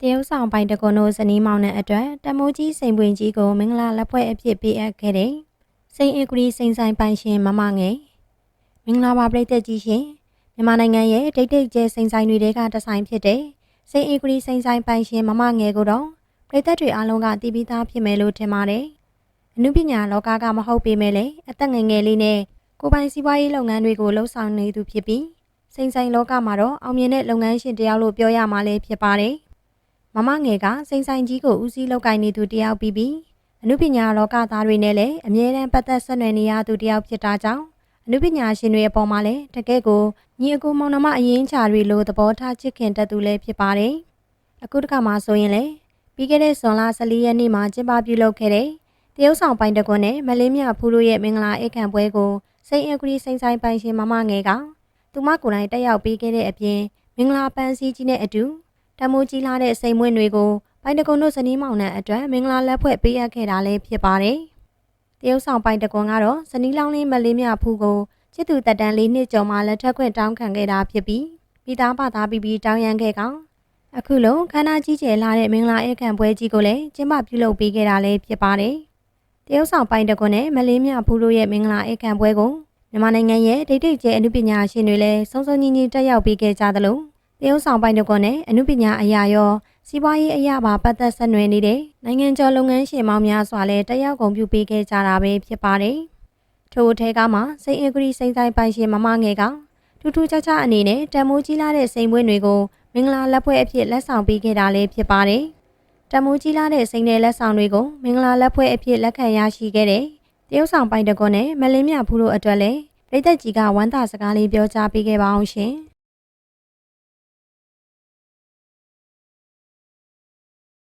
တရုတ်ဆောင်ပိုင်တကွန်တို့ဇနီးမောင်နှံအတွက်တမိုးကြီးစိန်ပွင့်ကြီးကိုမင်္ဂလာလက်ဖွဲ့အဖြစ်ပေးအပ်ခဲ့တဲ့စိန်အဂရီစိန်ဆိုင်ပိုင်ရှင်မမငယ်မင်္ဂလာပါပြည်သက်ကြီးရှင်မြန်မာနိုင်ငံရဲ့ဒိတ်ဒိတ်ကျဲစိန်ဆိုင်တွေကတဆိုင်ဖြစ်တဲ့စိန်အဂရီစိန်ဆိုင်ပိုင်ရှင်မမငယ်ကိုတော့ပြည်သက်တွေအားလုံးကတည်ပြီးသားဖြစ်မယ်လို့ထင်ပါတယ်အမှုပညာလောကကမဟုတ်ပေမဲ့လည်းအသက်ငယ်ငယ်လေးနဲ့ကိုယ်ပိုင်စီးပွားရေးလုပ်ငန်းတွေကိုလှုပ်ဆောင်နေသူဖြစ်ပြီးစိန်ဆိုင်လောကမှာတော့အောင်မြင်တဲ့လုပ်ငန်းရှင်တစ်ယောက်လို့ပြောရမှာလည်းဖြစ်ပါတယ် မမငယ်ကစိန်ဆိုင်ကြီးကိုဦးစီးလောက်ကင်နေသူတယောက်ပြီးပြီးအနုပညာလောကသားတွေနဲ့လည်းအမြဲတမ်းပတ်သက်ဆက်နွယ်နေရသူတယောက်ဖြစ်တာကြောင့်အနုပညာရှင်တွေအပေါ်မှာလည်းတကယ့်ကိုညီအကိုမောင်နှမအရင်ချာတွေလိုသဘောထားချစ်ခင်တတ်သူလည်းဖြစ်ပါတယ်။အခုတစ်ခါမှဆိုရင်လေပြီးခဲ့တဲ့ဇွန်လ14ရက်နေ့မှာကျင်းပပြုလုပ်ခဲ့တဲ့တရုတ်ဆောင်ပိုင်တကွန်းနဲ့မလင်းမြဖူးတို့ရဲ့မင်္ဂလာအိတ်ခံပွဲကိုစိန်အဂရီစိန်ဆိုင်ပိုင်ရှင်မမငယ်ကသူမကိုယ်တိုင်တက်ရောက်ပြီးခဲ့တဲ့အပြင်မင်္ဂလာပန်းစည်းကြီးနဲ့အတူ တမိုးကြီးလာတဲ့စိန်မွေးတွေကိုပိုင်တကွန်တို့ဇနီးမောင်နှံအတွက်မင်္ဂလာလက်ဖွဲ့ပေးအပ်ခဲ့တာလည်းဖြစ်ပါတယ်။တရုတ်ဆောင်ပိုင်တကွန်ကတော့ဇနီးလောင်းလေးမလေးမြဖူးကိုချစ်သူတက်တန်းလေးနှစ်ကျော်မှလက်ထပ်ခွင့်တောင်းခံခဲ့တာဖြစ်ပြီးပြီးသားပါသားပြီးပြီးတောင်းရန်ခဲ့ကောင်အခုလုံးခန္ဓာကြီးကျယ်လာတဲ့မင်္ဂလာဧကန်ပွဲကြီးကိုလည်းကျင်းပပြုလုပ်ပေးခဲ့တာလည်းဖြစ်ပါတယ်။တရုတ်ဆောင်ပိုင်တကွန်နဲ့မလေးမြဖူးတို့ရဲ့မင်္ဂလာဧကန်ပွဲကိုမြန်မာနိုင်ငံရဲ့ဒိတ်ဒိတ်ကျဲအမှုပညာရှင်တွေလည်းစုံစုံညီညီတက်ရောက်ပေးခဲ့ကြသလို တရုတ်ဆောင်ပိုင်တကွန်နဲ့အမှုပညာအရာရောစီးပွားရေးအရာပါပတ်သက်ဆက်နွယ်နေတဲ့နိုင်ငံကျော်လုပ်ငန်းရှင်မောင်များစွာလည်းတက်ရောက်ကုန်ပြုပေးခဲ့ကြတာပဲဖြစ်ပါတယ်။ထို့အထဲကမှစိန်အဂရီစိန်ဆိုင်ပိုင်ရှင်မမငယ်ကထူးထူးခြားခြားအနေနဲ့တမိုးကြီးလာတဲ့စိန်ပွင့်တွေကိုမင်္ဂလာလက်ဖွဲ့အဖြစ်လက်ဆောင်ပေးခဲ့တာလည်းဖြစ်ပါတယ်။တမိုးကြီးလာတဲ့စိန်တဲ့လက်ဆောင်တွေကိုမင်္ဂလာလက်ဖွဲ့အဖြစ်လက်ခံရရှိခဲ့တဲ့တရုတ်ဆောင်ပိုင်တကွန်နဲ့မလင်းမြဖူးတို့အတွက်လည်းပြည်သက်ကြီးကဝမ်းသာစကားလေးပြောကြားပေးခဲ့ပါအောင်ရှင်။